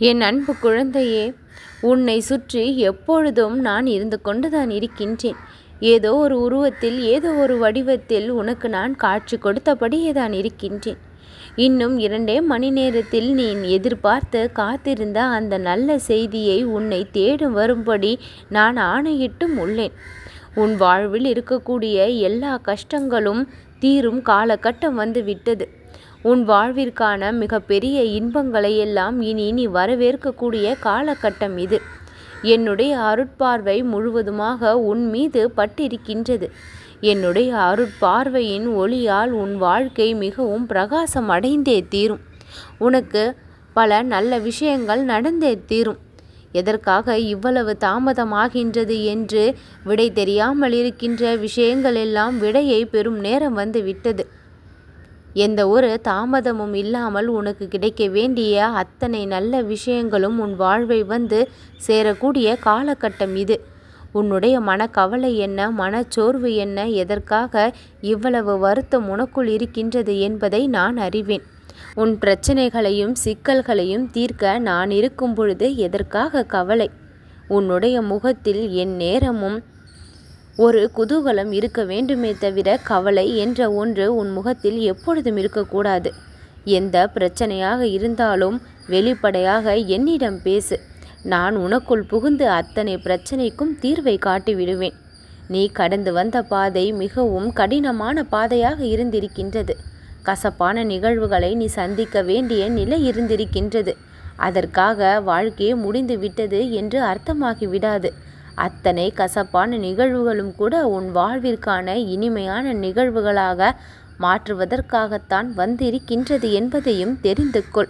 என் அன்பு குழந்தையே உன்னை சுற்றி எப்பொழுதும் நான் இருந்து கொண்டுதான் இருக்கின்றேன். ஏதோ ஒரு உருவத்தில் ஏதோ ஒரு வடிவத்தில் உனக்கு நான் காட்சி கொடுத்தபடியே தான் இருக்கின்றேன். இன்னும் இரண்டே மணி நேரத்தில் நீ எதிர்பார்த்து காத்திருந்த அந்த நல்ல செய்தியை உன்னை தேடும் வரும்படி நான் ஆணையிட்டும் உள்ளேன். உன் வாழ்வில் இருக்கக்கூடிய எல்லா கஷ்டங்களும் தீரும் காலகட்டம் வந்து விட்டது. உன் வாழ்விற்கான மிகப்பெரிய இன்பங்களை எல்லாம் இனி நீ வரவேற்கக்கூடிய காலகட்டம் இது. என்னுடைய அருட்பார்வை முழுவதுமாக உன் மீது பட்டிருக்கின்றது. என்னுடைய அருட்பார்வையின் ஒளியால் உன் வாழ்க்கை மிகவும் பிரகாசம் அடைந்தே தீரும். உனக்கு பல நல்ல விஷயங்கள் நடந்தே தீரும். எதற்காக இவ்வளவு தாமதமாகின்றது என்று விடை தெரியாமல் இருக்கின்ற விஷயங்கள் எல்லாம் விடையை பெறும் நேரம் வந்து விட்டது. எந்த ஒரு தாமதமும் இல்லாமல் உனக்கு கிடைக்க வேண்டிய அத்தனை நல்ல விஷயங்களும் உன் வாழ்வை வந்து சேரக்கூடிய காலகட்டம் இது. உன்னுடைய மனக்கவலை என்ன மனச்சோர்வு என்ன எதற்காக இவ்வளவு வருத்தம் உனக்குள் இருக்கின்றது என்பதை நான் அறிவேன். உன் பிரச்சனைகளையும் சிக்கல்களையும் தீர்க்க நான் இருக்கும் பொழுது எதற்காக கவலை? உன்னுடைய முகத்தில் என் நேரமும் ஒரு குதூகலம் இருக்க வேண்டுமே தவிர கவலை என்ற ஒன்று உன் முகத்தில் எப்பொழுதும் இருக்கக்கூடாது. எந்த பிரச்சனையாக இருந்தாலும் வெளிப்படையாக என்னிடம் பேசு. நான் உனக்குள் புகுந்து அத்தனை பிரச்சனைக்கும் தீர்வை காட்டிவிடுவேன் நீ கடந்து வந்த பாதை மிகவும் கடினமான பாதையாக இருந்திருக்கின்றது. கசப்பான நிகழ்வுகளை நீ சந்திக்க வேண்டிய நிலை இருந்திருக்கின்றது. அதற்காக வாழ்க்கையே முடிந்து விட்டது என்று அர்த்தமாகி விடாது. அத்தனை கசப்பான நிகழ்வுகளும் கூட உன் வாழ்விற்கான இனிமையான நிகழ்வுகளாக மாற்றுவதற்காகத்தான் வந்திருக்கின்றது என்பதையும் தெரிந்து கொள்.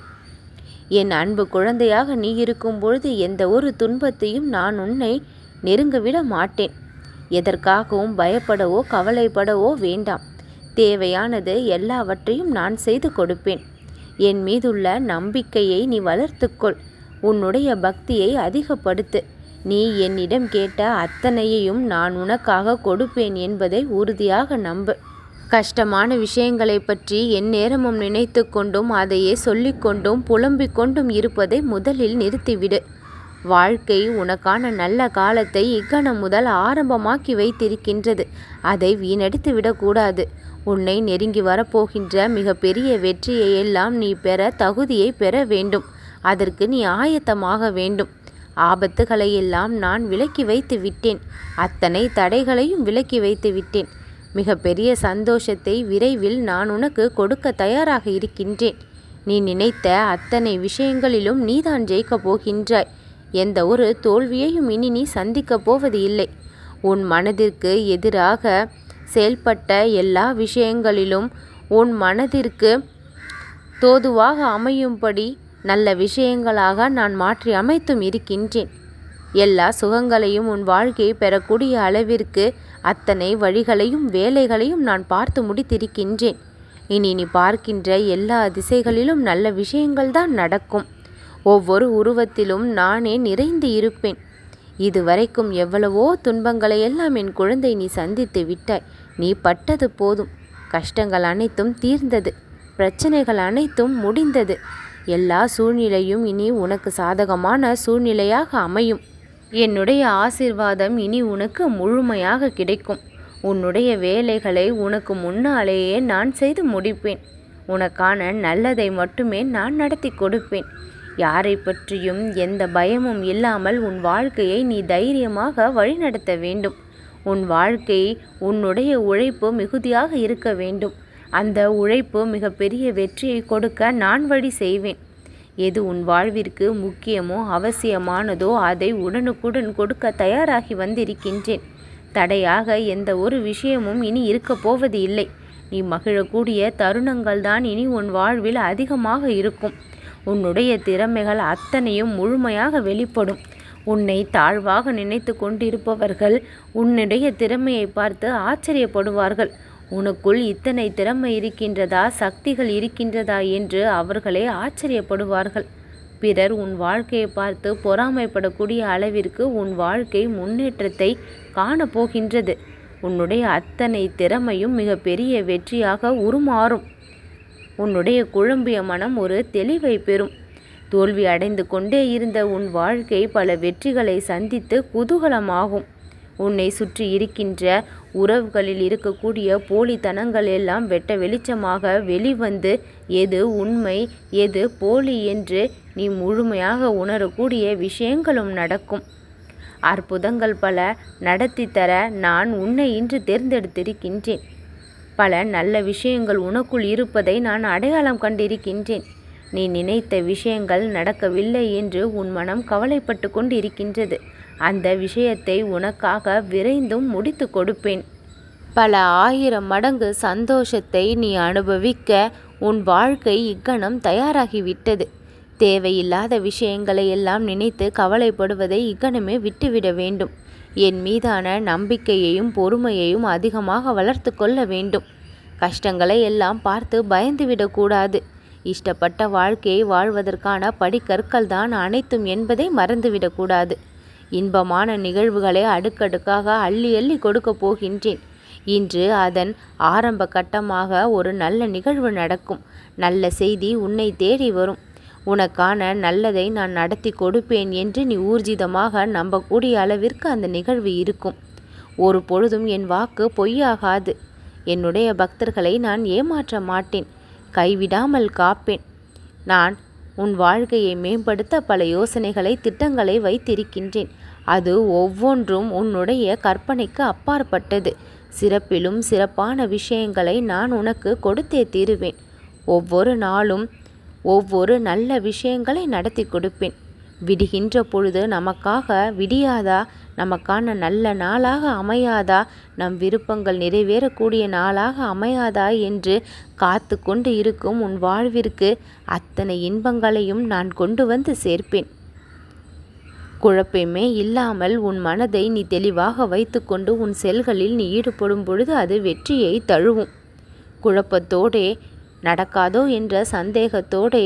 என் அன்பு குழந்தையாக நீ இருக்கும் பொழுது எந்த ஒரு துன்பத்தையும் நான் உன்னை நெருங்கிவிட மாட்டேன். எதற்காகவும் பயப்படவோ கவலைப்படவோ வேண்டாம். தேவையானது எல்லாவற்றையும் நான் செய்து கொடுப்பேன். என் மீதுள்ள நம்பிக்கையை நீ வளர்த்துக்கொள். உன்னுடைய பக்தியை அதிகப்படுத்து. நீ என்னிடம் கேட்ட அத்தனையையும் நான் உனக்காக கொடுப்பேன் என்பதை உறுதியாக நம்பு. கஷ்டமான விஷயங்களை பற்றி என் நேரமும் நினைத்து கொண்டும் அதையே சொல்லிக்கொண்டும் புலம்பிக் கொண்டும் இருப்பதை முதலில் நிறுத்திவிடு. வாழ்க்கை உனக்கான நல்ல காலத்தை இக்கணம் முதல் ஆரம்பமாக்கி வைத்திருக்கின்றது. அதை வீணடித்து விடக்கூடாது. உன்னை நெருங்கி வரப்போகின்ற மிகப்பெரிய வெற்றியை எல்லாம் நீ பெற தகுதியை பெற வேண்டும். அதற்கு நீ ஆயத்தமாக வேண்டும். ஆபத்துகளையெல்லாம் நான் விலக்கி வைத்து விட்டேன். அத்தனை தடைகளையும் விலக்கி வைத்து விட்டேன். மிக பெரிய சந்தோஷத்தை விரைவில் நான் உனக்கு கொடுக்க தயாராக இருக்கின்றேன். நீ நினைத்த அத்தனை விஷயங்களிலும் நீதான் ஜெயிக்கப் போகின்றாய். எந்த ஒரு தோல்வியையும் இனி நீ சந்திக்கப் போவது இல்லை. உன் மனதிற்கு எதிராக செயல்பட்ட எல்லா விஷயங்களிலும் உன் மனதிற்கு தோதுவாக அமையும்படி நல்ல விஷயங்களாக நான் மாற்றி அமைத்தும் இருக்கின்றேன். எல்லா சுகங்களையும் உன் வாழ்க்கையை பெறக்கூடிய அளவிற்கு அத்தனை வழிகளையும் வேலைகளையும் நான் பார்த்து முடித்திருக்கின்றேன். இனி நீ பார்க்கின்ற எல்லா திசைகளிலும் நல்ல விஷயங்கள்தான் நடக்கும். ஒவ்வொரு உருவத்திலும் நானே நிறைந்து இருப்பேன். இதுவரைக்கும் எவ்வளவோ துன்பங்களை எல்லாம் என் குழந்தை நீ சந்தித்து விட்டாய். நீ பட்டது போதும். கஷ்டங்கள் அனைத்தும் தீர்ந்தது. பிரச்சனைகள் அனைத்தும் முடிந்தது. எல்லா சூழ்நிலையும் இனி உனக்கு சாதகமான சூழ்நிலையாக அமையும். என்னுடைய ஆசிர்வாதம் இனி உனக்கு முழுமையாக கிடைக்கும். உன்னுடைய வேலைகளை உனக்கு முன்னாலேயே நான் செய்து முடிப்பேன். உனக்கான நல்லதை மட்டுமே நான் நடத்தி கொடுப்பேன். யாரை பற்றியும் எந்த பயமும் இல்லாமல் உன் வாழ்க்கையை நீ தைரியமாக வழிநடத்த வேண்டும். உன் வாழ்க்கை உன்னுடைய உழைப்பு மிகுதியாக இருக்க வேண்டும். அந்த உழைப்பு மிகப்பெரிய வெற்றியை கொடுக்க நான் வழி செய்வேன். எது உன் வாழ்விற்கு முக்கியமோ அவசியமானதோ அதை உடனுக்குடன் கொடுக்க தயாராகி வந்திருக்கின்றேன். தடையாக எந்த ஒரு விஷயமும் இனி இருக்கப் போவது இல்லை. நீ மகிழக்கூடிய தருணங்கள் தான் இனி உன் வாழ்வில் அதிகமாக இருக்கும். உன்னுடைய திறமைகள் அத்தனையும் முழுமையாக வெளிப்படும். உன்னை தாழ்வாக நினைத்து கொண்டிருப்பவர்கள் உன்னுடைய திறமையை பார்த்து ஆச்சரியப்படுவார்கள். உனக்குள் இத்தனை திறமை இருக்கின்றதா சக்திகள் இருக்கின்றதா என்று அவர்களே ஆச்சரியப்படுவார்கள். பிறர் உன் வாழ்க்கையை பார்த்து பொறாமைப்படக்கூடிய அளவிற்கு உன் வாழ்க்கை முன்னேற்றத்தை காணப்போகின்றது. உன்னுடைய அத்தனை திறமையும் மிகப்பெரிய வெற்றியாக உருமாறும். உன்னுடைய குழம்பிய மனம் ஒரு தெளிவை பெறும். தோல்வி அடைந்து கொண்டே இருந்த உன் வாழ்க்கை பல வெற்றிகளை சந்தித்து குதூகலமாகும். உன்னை சுற்றி இருக்கின்ற உறவுகளில் இருக்கக்கூடிய போலித்தனங்கள் எல்லாம் வெட்ட வெளிச்சமாக வெளிவந்து எது உண்மை எது போலி என்று நீ முழுமையாக உணரக்கூடிய விஷயங்களும் நடக்கும். அற்புதங்கள் பல நடத்தி தர நான் உன்னை இன்று தேர்ந்தெடுத்திருக்கின்றேன். பல நல்ல விஷயங்கள் உனக்குள் இருப்பதை நான் அடையாளம் கண்டிருக்கின்றேன். நீ நினைத்த விஷயங்கள் நடக்கவில்லை என்று உன் மனம் கவலைப்பட்டு கொண்டிருக்கின்றது. அந்த விஷயத்தை உனக்காக விரைந்தும் முடித்து கொடுப்பேன். பல ஆயிரம் மடங்கு சந்தோஷத்தை நீ அனுபவிக்க உன் வாழ்க்கை இக்கணம் தயாராகிவிட்டது. தேவையில்லாத விஷயங்களை எல்லாம் நினைத்து கவலைப்படுவதை இக்கணமே விட்டுவிட வேண்டும். என் மீதான நம்பிக்கையையும் பொறுமையையும் அதிகமாக வளர்த்து கொள்ள வேண்டும். கஷ்டங்களை எல்லாம் பார்த்து பயந்துவிடக்கூடாது இஷ்டப்பட்ட வாழ்க்கையை வாழ்வதற்கான படிக்கற்கள் தான் அனைத்தும் என்பதை மறந்துவிடக்கூடாது இன்பமான நிகழ்வுகளை அடுக்கடுக்காக அள்ளி அள்ளி கொடுக்கப் போகின்றேன். இன்று அதன் ஆரம்ப கட்டமாக ஒரு நல்ல நிகழ்வு நடக்கும். நல்ல செய்தி உன்னை தேடி வரும். உனக்கான நல்லதை நான் நடத்தி கொடுப்பேன் என்று நீ ஊர்ஜிதமாக நம்பக்கூடிய அளவிற்கு அந்த நிகழ்வு இருக்கும். ஒரு பொழுதும் என் வாக்கு பொய்யாகாது. என்னுடைய பக்தர்களை நான் ஏமாற்ற மாட்டேன். கைவிடாமல் காப்பேன். நான் உன் வாழ்க்கையை மேம்படுத்த பல யோசனைகளை திட்டங்களை வைத்திருக்கின்றேன். அது ஒவ்வொன்றும் உன்னுடைய கற்பனைக்கு அப்பாற்பட்டது. சிறப்பிலும் சிறப்பான விஷயங்களை நான் உனக்கு கொடுத்தே தீருவேன். ஒவ்வொரு நாளும் ஒவ்வொரு நல்ல விஷயங்களை நடத்தி கொடுப்பேன். விடுகின்ற பொழுது நமக்காக விடியாதா? நமக்கான நல்ல நாளாக அமையாதா? நம் விருப்பங்கள் நிறைவேறக்கூடிய நாளாக அமையாதா என்று காத்து கொண்டு இருக்கும் உன் வாழ்விற்கு அத்தனை இன்பங்களையும் நான் கொண்டு வந்து சேர்ப்பேன். குழப்பமே இல்லாமல் உன் மனதை நீ தெளிவாக வைத்துக்கொண்டு உன் செல்களில் நீ ஈடுபடும் பொழுது அது வெற்றியை தழுவும். குழப்பத்தோடே நடக்காதோ என்ற சந்தேகத்தோடே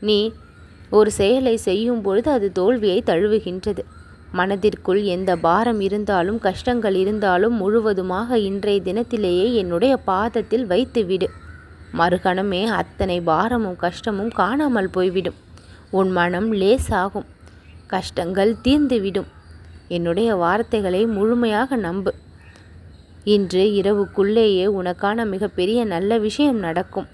நீ ஒரு செயலை செய்யும் பொழுது அது தோல்வியை தழுவுகின்றது. மனதிற்குள் எந்த பாரம் இருந்தாலும் கஷ்டங்கள் இருந்தாலும் முழுவதுமாக இன்றைய தினத்திலேயே என்னுடைய பாதத்தில் வைத்துவிடு. மறுகணமே அத்தனை பாரமும் கஷ்டமும் காணாமல் போய்விடும். உன் மனம் லேசாகும். கஷ்டங்கள் தீர்ந்துவிடும். என்னுடைய வார்த்தைகளை முழுமையாக நம்பு. இன்று இரவுக்குள்ளேயே உனக்கான மிகப்பெரிய நல்ல விஷயம் நடக்கும்.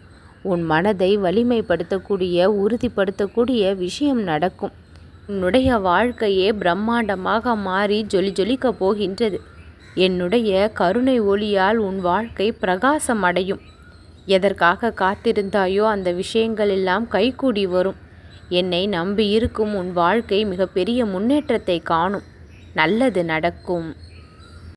உன் மனதை வலிமைப்படுத்தக்கூடிய உறுதிப்படுத்தக்கூடிய விஷயம் நடக்கும். உன்னுடைய வாழ்க்கையே பிரம்மாண்டமாக மாறி ஜொலி ஜொலிக்கப் போகின்றது. என்னுடைய கருணை ஒளியால் உன் வாழ்க்கை பிரகாசம் அடையும் எதற்காக காத்திருந்தாயோ அந்த விஷயங்கள் எல்லாம் கைகூடி வரும். என்னை நம்பியிருக்கும் உன் வாழ்க்கை மிகப்பெரிய முன்னேற்றத்தை காணும். நல்லது நடக்கும்.